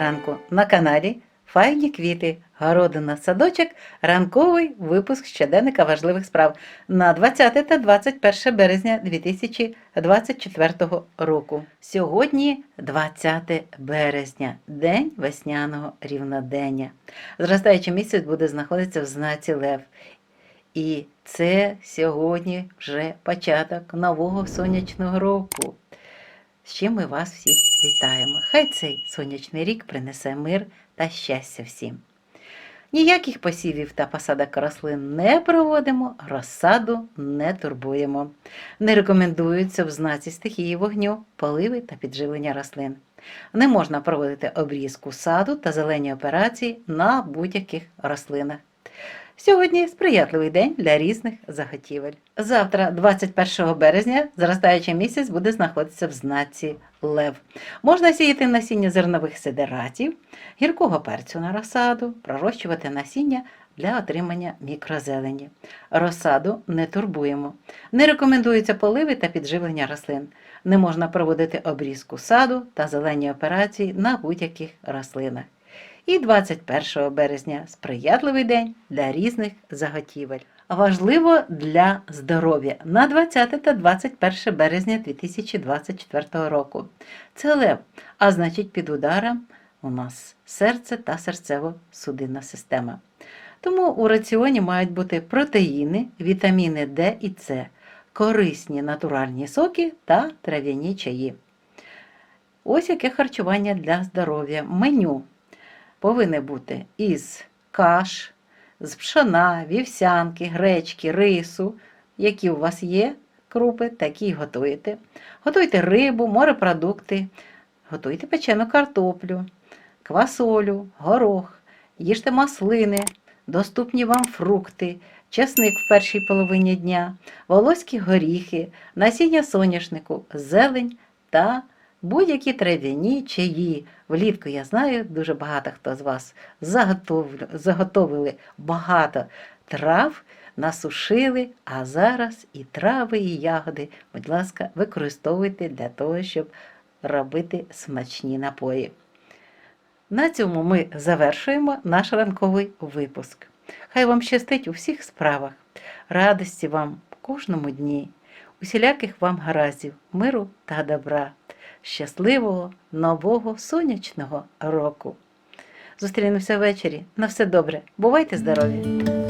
ранку на каналі Файні квіти, городина, садочок, ранковий випуск щоденника важливих справ на 20 та 21 березня 2024 року. Сьогодні 20 березня, день весняного рівнодення. Зростаючий місяць буде знаходитися в знаці Лев. І це сьогодні вже початок нового сонячного року. З чим ми вас всіх вітаємо. Хай цей сонячний рік принесе мир та щастя всім. Ніяких посівів та посадок рослин не проводимо, розсаду не турбуємо. Не рекомендуються в знаці стихії вогню, поливи та підживлення рослин. Не можна проводити обрізку саду та зелені операції на будь-яких рослинах. Сьогодні сприятливий день для різних заготівель. Завтра, 21 березня, зростаючий місяць буде знаходитися в знаці Лев. Можна сіяти насіння зернових сидератів, гіркого перцю на розсаду, пророщувати насіння для отримання мікрозелені. Розсаду не турбуємо. Не рекомендуються поливи та підживлення рослин. Не можна проводити обрізку саду та зелені операції на будь-яких рослинах. І 21 березня сприятливий день для різних заготівель. Важливо для здоров'я на 20 та 21 березня 2024 року. Це лев, а значить під ударом у нас серце та серцево-судинна система. Тому у раціоні мають бути протеїни, вітаміни Д і С, корисні натуральні соки та трав'яні чаї. Ось яке харчування для здоров'я. Меню повинне бути із каш, з пшона, вівсянки, гречки, рису, які у вас є крупи, такі готуєте. Готуйте. Рибу, морепродукти, готуйте печену картоплю, квасолю, горох, їжте маслини, доступні вам фрукти, чесник в першій половині дня, волоські горіхи, насіння соняшнику, зелень та будь-які трав'яні чаї. Влітку я знаю, дуже багато хто з вас заготовили багато трав, насушили, а зараз і трави, і ягоди, будь ласка, використовуйте для того, щоб робити смачні напої. На цьому ми завершуємо наш ранковий випуск. Хай вам щастить у всіх справах, радості вам кожному дні, усіляких вам гараздів, миру та добра, щасливого нового сонячного року. Зустрінемося ввечері. На все добре. Бувайте здорові!